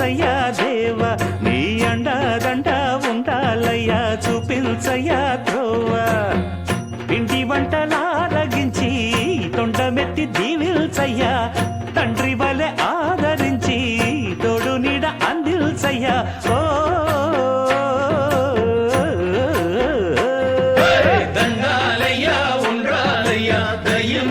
చూపించయ్యా దేవ నీ అండదండ ఉండాలయ్యా చూపించయ్యా త్రోవా. పిండి వంటలారగించి తొండమెత్తి దీవిల్చయ్యా. తండ్రి వలె ఆదరించి తోడు నీడ అందిల్చయ్యా. ఓ దండాలయ్యా ఉండాలయ్యా దయ్యం